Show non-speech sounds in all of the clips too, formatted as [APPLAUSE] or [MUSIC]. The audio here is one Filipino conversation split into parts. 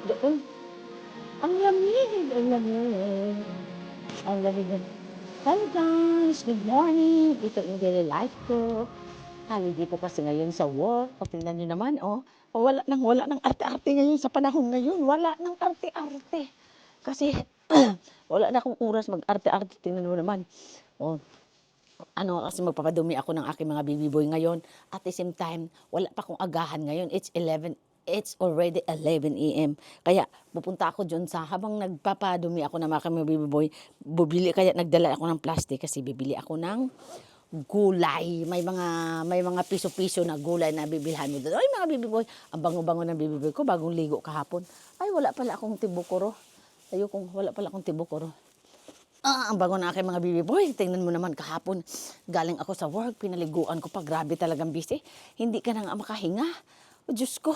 Doon. Ang lamig, ang lamig. Ang lamig. Hello guys, good morning. Ito yung daily life ko. Holiday po kasi ngayon sa work. O, tingnan nyo naman, oh. O, wala nang, wala nang arte-arte ngayon sa panahon ngayon. Wala nang arte-arte. Kasi, [CLEARS THROAT] wala na akong oras mag-arte-arte. Tingnan mo naman. Oh, ano kasi magpapadumi ako ng aking mga baby boy ngayon. At the same time, wala pa akong agahan ngayon. It's 11 It's already 11 a.m. Kaya pupunta ako dyan sa habang nagpapadumi ako ng mga mga baby boy, bubili kaya nagdala ako ng plastic kasi bibili ako ng gulay. May mga may mga piso-piso na gulay na bibilhan mo doon. Ay mga baby boy, ang bango-bango ng baby boy ko bagong ligo kahapon. Ay wala pala akong tibukuro. Ayoko, wala pala akong tibukuro. Ah, ang bago na aking mga baby boy. Tingnan mo naman kahapon. Galing ako sa work, pinaliguan ko pa. Grabe talagang busy. Hindi ka na nga makahinga. O Diyos ko,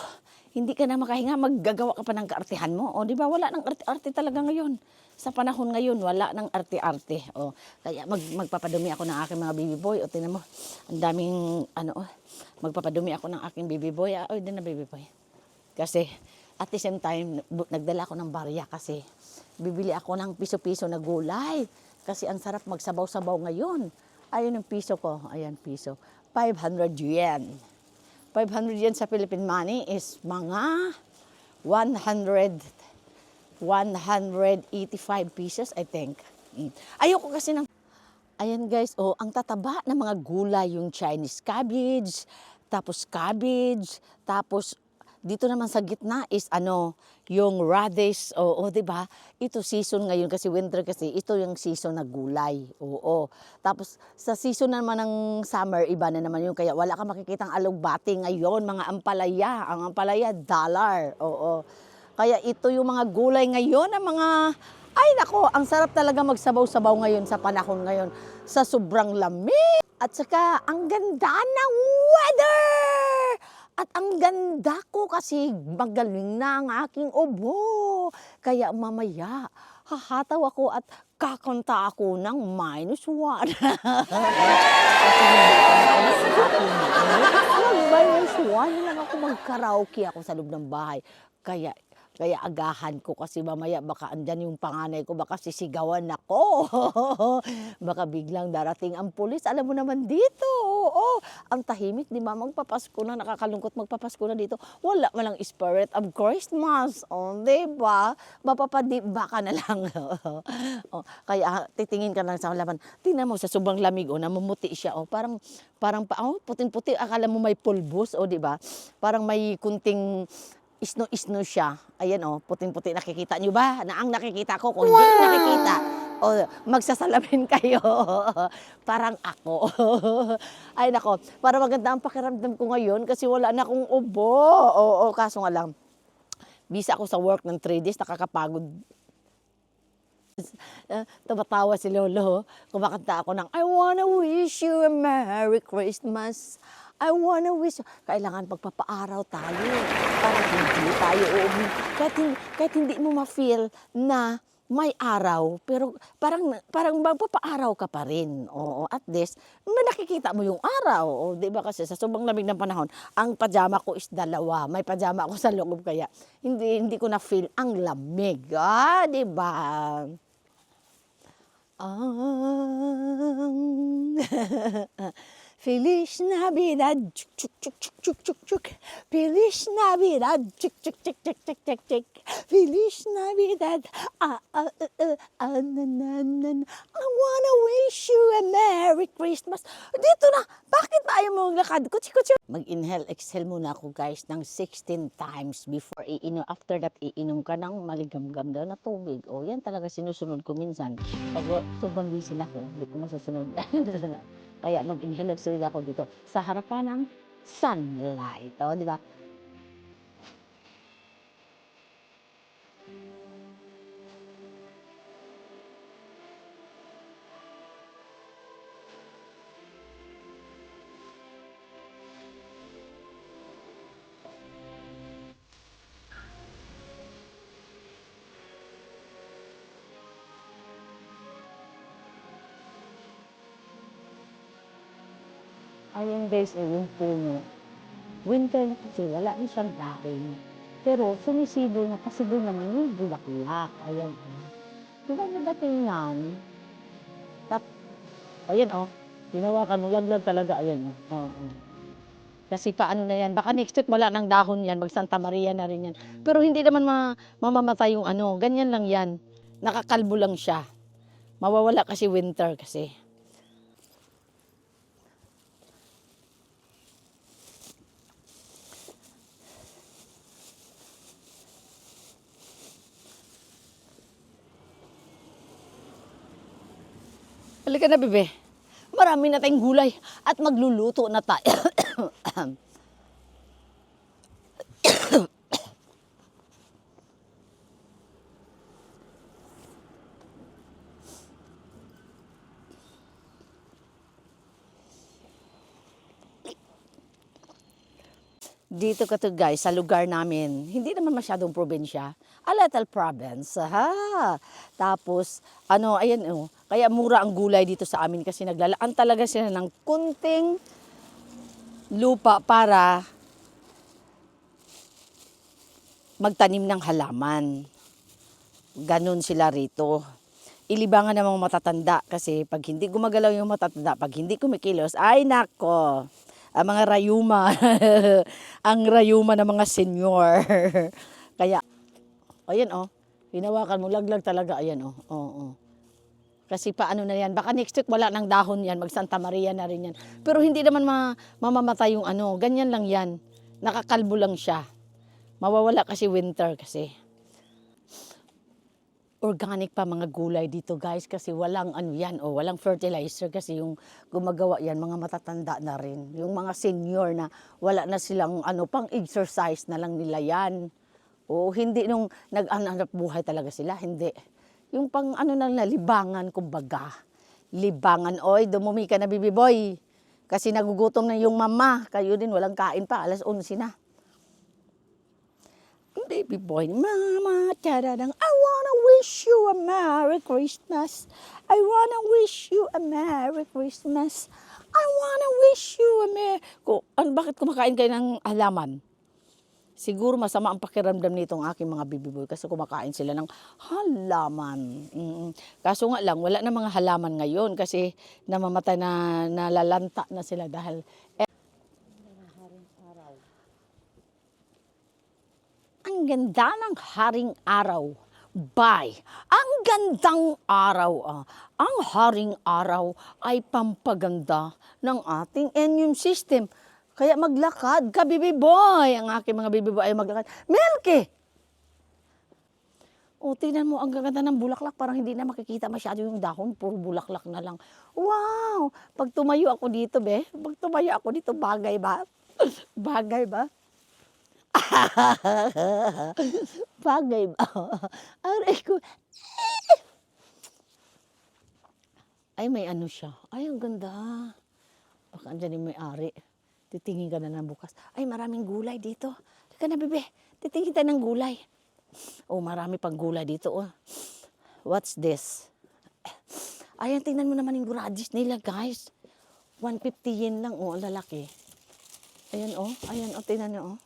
hindi ka na makahinga. Maggagawa ka pa ng kaartihan mo. O di ba, wala nang arte-arte talaga ngayon. Sa panahon ngayon, wala nang arte-arte. O, kaya mag, magpapadumi ako ng aking mga baby boy. O, tingnan mo, ang daming, ano, oh, magpapadumi ako ng aking baby boy. Ah, o, din na baby boy. Kasi at the same time, nagdala ako ng barya kasi bibili ako ng piso-piso na gulay. Kasi ang sarap magsabaw-sabaw ngayon. Ayun ang piso ko. Ayan, piso. 500 yen. 500 yen sa Philippine money is mga 100 185 pieces, I think. Ayoko kasi ng Ayan guys, oh, ang tataba ng mga gulay, yung Chinese cabbage, tapos cabbage, tapos dito naman sa gitna is ano, yung radish, oo, 'di ba? Ito season ngayon kasi winter kasi ito yung season na gulay. Oo. Tapos sa season naman ng summer iba na naman yun kaya wala ka makikitang alugbati ngayon, mga ampalaya, ang ampalaya dollar. Oo. Kaya ito yung mga gulay ngayon, ang mga ay nako, ang sarap talaga magsabaw-sabaw ngayon sa panahon ngayon sa sobrang lamig. At saka ang ganda ng weather! At ang ganda ko kasi magaling na ang aking ubo. Kaya mamaya, hahataw ako at kakanta ako ng minus one. [LAUGHS] Mag-minus one lang ako mag-karaoke ako sa loob ng bahay. Kaya kaya agahan ko kasi mamaya baka andyan yung panganay ko, baka sisigawan ako. [LAUGHS] baka biglang darating ang pulis. Alam mo naman dito, oo. Ang tahimik, di ba? Magpapasko na, nakakalungkot magpapasko na dito. Wala malang spirit of Christmas. O, di ba? Mapapadiba ka na lang. [LAUGHS] o, kaya titingin ka lang sa laban. Tingnan mo sa sobrang lamig, o, namumuti siya. O, parang, parang, pa, oh, puting-puti. Akala mo may pulbos, o, di ba? Parang may kunting isno-isno siya. Ayan o, puting-puti. Nakikita niyo ba? Na ang nakikita ko, kung hindi nakikita, o magsasalamin [LAUGHS] kayo. Parang ako. [LAUGHS] Ay nako, para maganda ang pakiramdam ko ngayon kasi wala na akong ubo. Oo, kaso nga lang, bisa ako sa work ng 3 days, nakakapagod Uh, [LAUGHS] tumatawa si Lolo. Kumakanta ako ng I wanna wish you a Merry Christmas. I wanna wish you. Kailangan pagpapaaraw tayo para hindi tayo uuwi. Kahit, hin- kahit hindi mo ma-feel na may araw, pero parang parang magpapaaraw ka pa rin. Oo, at least nakikita mo yung araw. O, 'di ba kasi sa sobrang lamig ng panahon, ang pajama ko is dalawa. May pajama ako [LAUGHS] sa loob kaya hindi hindi ko na feel ang lamig. Ah, 'di ba? Ang [LAUGHS] Feliz Navidad, chuk chuk chuk chuk chuk chuk chuk. Feliz Navidad, chuk chuk chuk chuk chuk chuk chuk. Feliz Navidad, ah ah ah ah ah na na na. I wanna wish you a Merry Christmas. Dito na, bakit ba ayaw mo maglakad? Kutsi kutsi. Mag-inhale, exhale muna ako guys ng 16 times before iinom. After that, iinom ka ng maligamgam daw na tubig. O yan talaga sinusunod ko minsan. Pag sobrang busy na ako, hindi ko masusunod. Kaya mag-inhale exhale ako dito sa harapan ng sunlight. O, di ba? Ayun guys, eh, yung puno. Winter na kasi, wala na siyang dahon. Pero sumisibo na kasi doon naman yung bulaklak. Ayan. Oh. Diba nadating yan? Tap, ayan oh. Ginawakan mo, laglag talaga. Ayan oh. Oo. Kasi paano na yan? Baka next week wala ng dahon yan. Mag Santa Maria na rin yan. Pero hindi naman ma mamamatay yung ano. Ganyan lang yan. Nakakalbo lang siya. Mawawala kasi winter kasi. Halika na, bebe. Marami na tayong gulay at magluluto na tayo. Dito ka to guys, sa lugar namin, hindi naman masyadong probinsya. A little province, ha? Tapos, ano, ayan, oh, kaya mura ang gulay dito sa amin kasi naglalaan talaga sila ng kunting lupa para magtanim ng halaman. Ganon sila rito. Ilibangan ng mga matatanda kasi pag hindi gumagalaw yung matatanda, pag hindi kumikilos, ay nako, ang mga rayuma, [LAUGHS] ang rayuma ng mga senyor. [LAUGHS] Kaya, ayan oh, hinawakan mo, laglag talaga, ayan oh, oo. Oh, Kasi paano na yan, baka next week wala ng dahon yan, mag Santa Maria na rin yan. Pero hindi naman ma mamamatay yung ano, ganyan lang yan. Nakakalbo lang siya. Mawawala kasi winter kasi. Organic pa mga gulay dito guys kasi walang ano yan o walang fertilizer kasi yung gumagawa yan mga matatanda na rin. Yung mga senior na wala na silang ano pang exercise na lang nila yan. O hindi nung nag-anap buhay talaga sila, hindi. Yung pang ano na libangan kumbaga. Libangan, oy, dumumi ka na bibi boy. Kasi nagugutom na yung mama. Kayo din walang kain pa, alas 11 na. Baby boy, mama, taradang, I wanna wish you a Merry Christmas. I wanna wish you a Merry Christmas. I wanna wish you a Merry... Ano, bakit kumakain kayo ng halaman? Siguro masama ang pakiramdam nitong aking mga baby boy kasi kumakain sila ng halaman. Mm. Kaso nga lang, wala na mga halaman ngayon kasi namamatay na nalalanta na sila dahil Ang ganda ng haring araw. Bye. Ang gandang araw. ah. Ang haring araw ay pampaganda ng ating immune system. Kaya maglakad ka, baby boy. Ang aking mga baby boy ay maglakad. Milky! O, tingnan mo, ang gaganda ng bulaklak. Parang hindi na makikita masyado yung dahon. Puro bulaklak na lang. Wow! Pag tumayo ako dito, be. Pag tumayo ako dito, bagay ba? [LAUGHS] bagay ba? [LAUGHS] Bagay ba? [LAUGHS] Aray ko. Ay, may ano siya. Ay, ang ganda. Baka andyan yung may-ari. Titingin ka na ng bukas. Ay, maraming gulay dito. Teka na, bebe. Titingin tayo ng gulay. Oh, marami pang gulay dito. Oh. What's this? Ayan, tingnan mo naman yung radish nila, guys. 150 yen lang, oh, lalaki. Ayan, oh. Ayan, oh, tingnan niyo, oh.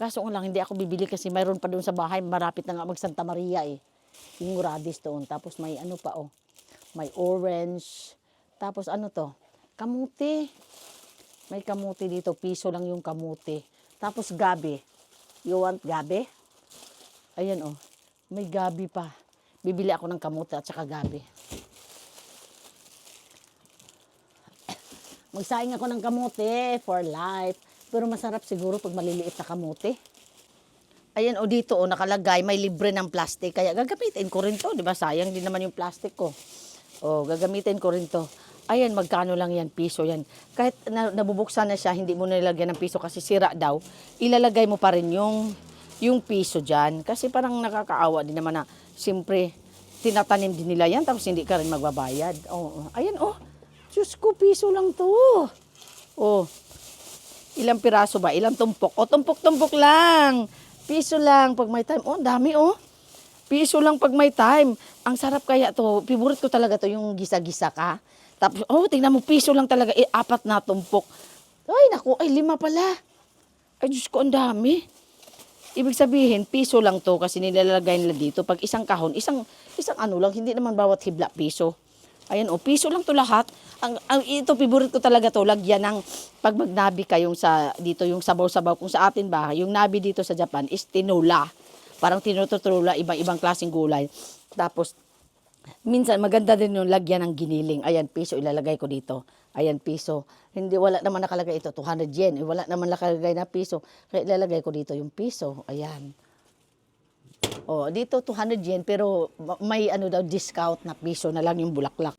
Kaso lang, hindi ako bibili kasi mayroon pa doon sa bahay. Marapit na nga mag Santa Maria eh. Yung radish doon. Tapos may ano pa oh. May orange. Tapos ano to? Kamuti. May kamuti dito. Piso lang yung kamuti. Tapos gabi. You want gabi? Ayan oh. May gabi pa. Bibili ako ng kamuti at saka gabi. [COUGHS] Magsaing ako ng kamote for life. Pero masarap siguro pag maliliit na kamote. Ayan o dito o nakalagay may libre ng plastic. Kaya gagamitin ko rin to. Di ba sayang din naman yung plastic ko. O gagamitin ko rin to. Ayan magkano lang yan piso yan. Kahit na, nabubuksan na siya hindi mo nilagyan ng piso kasi sira daw. Ilalagay mo pa rin yung yung piso dyan. Kasi parang nakakaawa din naman na siyempre tinatanim din nila yan tapos hindi ka rin magbabayad. Oh, ayan oh. Diyos ko, piso lang to. Oh, Ilang piraso ba? Ilang tumpok? O, tumpok-tumpok lang. Piso lang pag may time. Oh, dami oh. Piso lang pag may time. Ang sarap kaya to. Favorite ko talaga to yung gisa-gisa ka. Tapos, oh, tingnan mo, piso lang talaga. Eh, apat na tumpok. Ay, naku, ay lima pala. Ay, Diyos ko, ang dami. Ibig sabihin, piso lang to kasi nilalagay nila dito. Pag isang kahon, isang, isang ano lang, hindi naman bawat hibla piso. Ayan, o, piso lang to lahat. Ang, ang, ito, favorite ko talaga to, lagyan ng, pag magnabi kayong sa, dito yung sabaw-sabaw, kung sa atin ba, yung nabi dito sa Japan is tinola. Parang tinututula, ibang-ibang klaseng gulay. Tapos, minsan maganda din yung lagyan ng giniling. Ayan, piso ilalagay ko dito. Ayan, piso. Hindi, wala naman nakalagay ito, 200 yen. Eh, wala naman nakalagay na piso. Kaya ilalagay ko dito yung piso. Ayan. Oh, dito 200 yen pero ma- may ano daw discount na piso na lang yung bulaklak.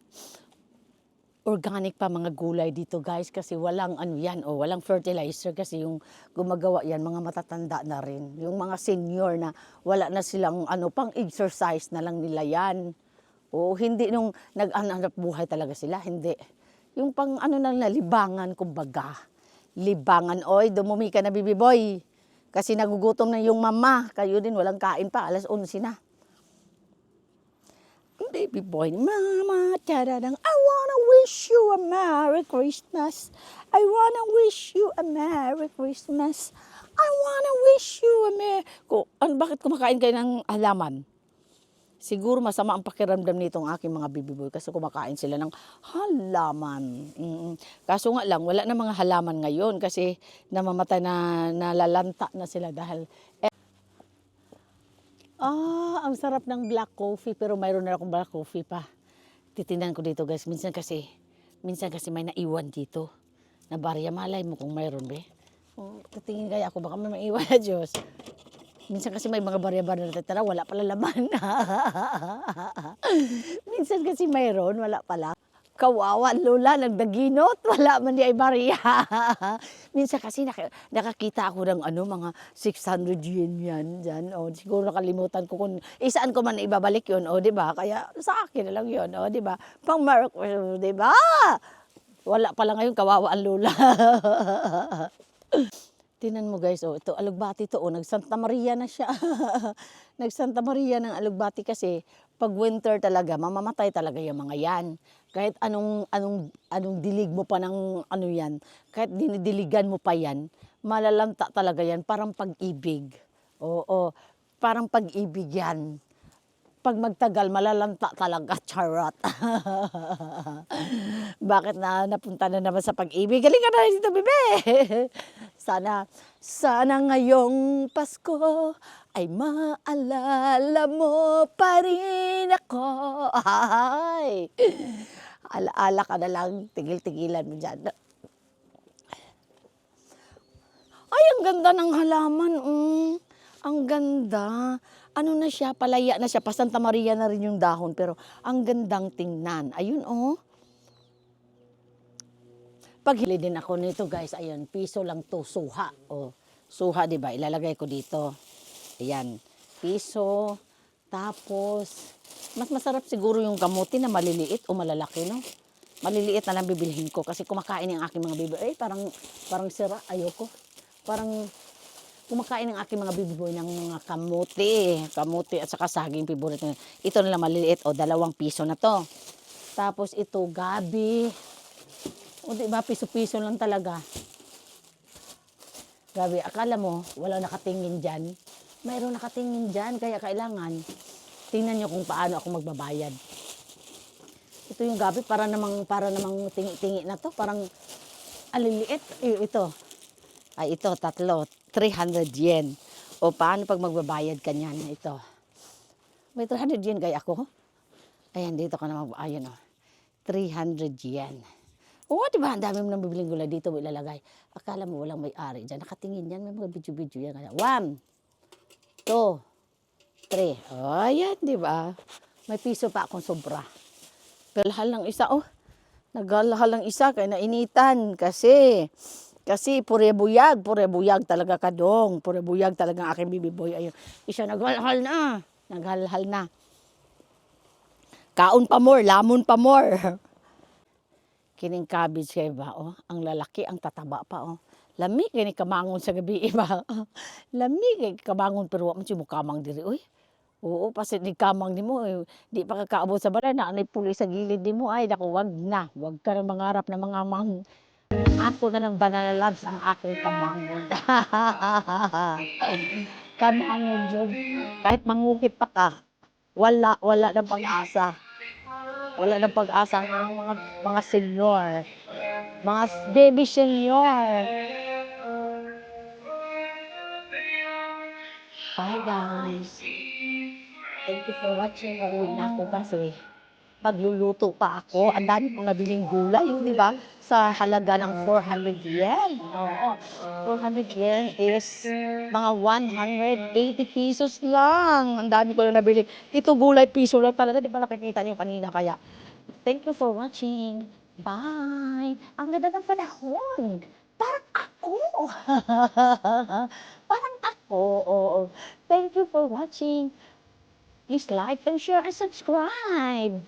Organic pa mga gulay dito guys kasi walang ano yan o walang fertilizer kasi yung gumagawa yan mga matatanda na rin. Yung mga senior na wala na silang ano pang exercise na lang nila yan. O hindi nung nag-anap buhay talaga sila, hindi. Yung pang ano na libangan kumbaga. Libangan, oy, dumumi ka na bibi boy. Kasi nagugutom na yung mama. Kayo din, walang kain pa. Alas 11 na. Baby boy, mama, taradang, I wanna wish you a Merry Christmas. I wanna wish you a Merry Christmas. I wanna wish you a Merry... Ano, bakit kumakain kayo ng halaman? Siguro masama ang pakiramdam nitong aking mga baby boy kasi kumakain sila ng halaman. Mm. Kaso nga lang, wala na mga halaman ngayon kasi namamatay na nalalanta na sila dahil Ah, ang sarap ng black coffee pero mayroon na akong black coffee pa. Titingnan ko dito guys. Minsan kasi, minsan kasi may naiwan dito. Na barya malay mo kung mayroon be. Oh, titingin kaya ako baka may maiwan na Diyos. Minsan kasi may mga barya-barya na tatara, wala pala laman. [LAUGHS] Minsan kasi mayroon, wala pala. Kawawa, lola, nagdaginot, wala man di ay barya. [LAUGHS] Minsan kasi nak- nakakita ako ng ano, mga 600 yen yan dyan. O, siguro nakalimutan ko kung isaan ko man ibabalik yun, o, di ba? Kaya sa akin na lang yun, o, di ba? Pang Mark, di ba? Wala pala ngayon, kawawa ang lola. [LAUGHS] Tinan mo guys, oh, ito alugbati to, oh, nag Santa Maria na siya. [LAUGHS] nag Santa Maria ng alugbati kasi pag winter talaga, mamamatay talaga yung mga yan. Kahit anong anong anong dilig mo pa ng ano yan, kahit dinidiligan mo pa yan, malalanta talaga yan, parang pag-ibig. Oo, parang pag-ibig yan. Pag magtagal, malalanta talaga, charot. [LAUGHS] Bakit na napunta na naman sa pag-ibig? Galing ka na dito, bebe! [LAUGHS] Sana, sana ngayong Pasko ay maalala mo pa rin ako. Ay! Alaala ka na lang, tigil-tigilan mo dyan. Ay, ang ganda ng halaman. Mm. Ang ganda. Ano na siya, palaya na siya. Pa Santa Maria na rin yung dahon. Pero ang gandang tingnan. Ayun, oh. Paghili din ako nito, guys. Ayun, piso lang to, suha. Oh, suha, di ba? Ilalagay ko dito. Ayan, piso. Tapos, mas masarap siguro yung kamuti na maliliit o malalaki, no? Maliliit na lang bibilhin ko kasi kumakain yung aking mga bibi. Eh, parang, parang sira. Ayoko. Parang kumakain ng aking mga baby ng mga kamuti. Kamuti at saka saging favorite. Ito na lang maliliit o dalawang piso na to. Tapos ito gabi. O di ba piso-piso lang talaga. Gabi, akala mo wala nakatingin dyan. Mayroon nakatingin dyan kaya kailangan tingnan nyo kung paano ako magbabayad. Ito yung gabi para namang para namang tingi-tingi na to, parang aliliit. Eh, Ito. Ay, ito, tatlo. 300 yen. O paano pag magbabayad ka niyan? Ito. May 300 yen kaya ako. Ayan, dito ka na mag... Ayan o. 300 yen. Oo, di ba? Ang dami mo nang bibiling gulay dito ilalagay. Akala mo walang may-ari dyan. Nakatingin yan. May mga video-video yan. One, two, three. O, ayan, di ba? May piso pa akong sobra. Galhal ng isa, oh. Nagalhal ng isa kaya nainitan kasi kasi pure buyag, pure buyag talaga kadong. Pure buyag talaga ang aking bibi boy. Ayun. Isa naghalhal na. Naghalhal na. Kaon pa more, lamon pa more. [LAUGHS] Kining cabbage kay ba, oh. Ang lalaki, ang tataba pa, oh. Lami kini kamangon sa gabi [LAUGHS] iba. Lami kay kamangon pero wa man si mo kamang diri oy. Oo, kasi ni kamang ni mo, eh, di pa kakaabot sa balay, na anay pulis sa gilid ni mo, ay, naku, wag na, wag ka na mangarap na mga mang, ako na ng banana labs ang aking kamangon. [LAUGHS] kamangon yun. Kahit mangukit pa ka, wala, wala ng pag-asa. Wala ng pag-asa ng mga, mga senior. Mga baby senior. Bye guys. Thank you for watching. Uuwi na ako kasi magluluto pa ako. Ang dami kong nabiling gulay, yung di ba? Sa halaga ng 400 yen. Oo. 400 yen is mga 180 pesos lang. Ang dami ko na nabili. Ito gulay, piso lang talaga. Di ba nakikita niyo kanina kaya? Thank you for watching. Bye! Ang ganda ng panahon. Parang ako. [LAUGHS] Parang ako. Oo. Thank you for watching. Please like and share and subscribe.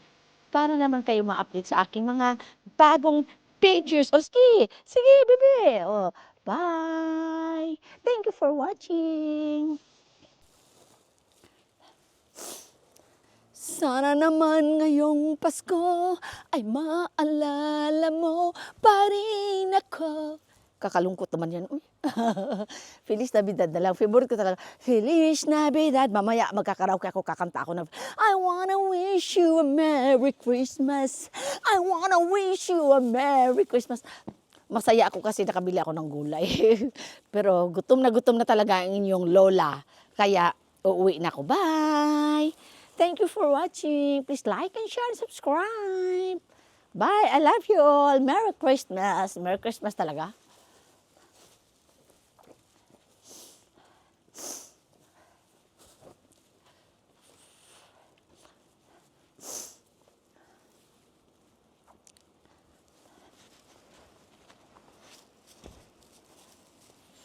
Para naman kayo ma-update sa aking mga bagong pages. O sige, sige, bebe. O, bye. Thank you for watching. Sana naman ngayong Pasko ay maalala mo pa rin ako. Kakalungkot naman yan. Uy. [LAUGHS] Feliz Navidad na lang. Favorite ko talaga. Feliz Navidad. Mamaya magkakaraoke ako, kakanta ako na I wanna wish you a Merry Christmas. I wanna wish you a Merry Christmas. Masaya ako kasi nakabili ako ng gulay. [LAUGHS] Pero gutom na gutom na talaga ang inyong lola. Kaya uuwi na ako. Bye! Thank you for watching. Please like and share and subscribe. Bye. I love you all. Merry Christmas. Merry Christmas talaga.